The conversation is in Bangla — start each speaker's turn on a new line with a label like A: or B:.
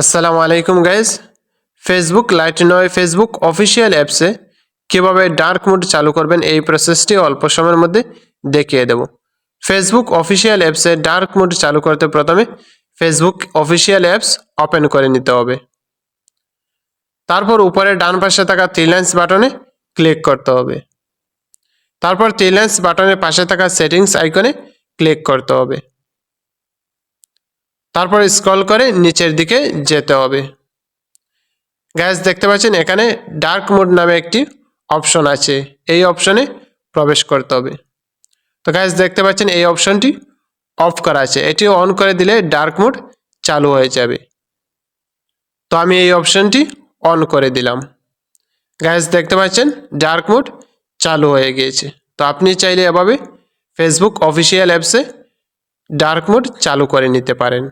A: আসসালামু আলাইকুম গাইজ ফেসবুক লাইট নয় ফেসবুক অফিসিয়াল অ্যাপসে কীভাবে ডার্ক মোড চালু করবেন এই প্রসেসটি অল্প সময়ের মধ্যে দেখিয়ে দেব। ফেসবুক অফিসিয়াল অ্যাপসে ডার্ক মোড চালু করতে প্রথমে ফেসবুক অফিসিয়াল অ্যাপস ওপেন করে নিতে হবে। তারপর উপরে ডান পাশে থাকা থ্রি লাইন্স বাটনে ক্লিক করতে হবে। তারপর থ্রি লাইন্স বাটনের পাশে থাকা সেটিংস আইকনে ক্লিক করতে হবে। তারপর স্ক্রল করে নিচের দিকে যেতে হবে। গ্যাস দেখতে পাচ্ছেন, এখানে ডার্ক মোড নামে একটি অপশন আছে। এই অপশনে প্রবেশ করতে হবে। তো গ্যাস দেখতে পাচ্ছেন, এই অপশনটি অফ করা আছে। এটি অন করে দিলে ডার্ক মোড চালু হয়ে যাবে। তো আমি এই অপশনটি অন করে দিলাম। গ্যাস দেখতে পাচ্ছেন ডার্ক মোড চালু হয়ে গিয়েছে। তো আপনি চাইলে এভাবে ফেসবুক অফিসিয়াল অ্যাপসে ডার্ক মোড চালু করে নিতে পারেন।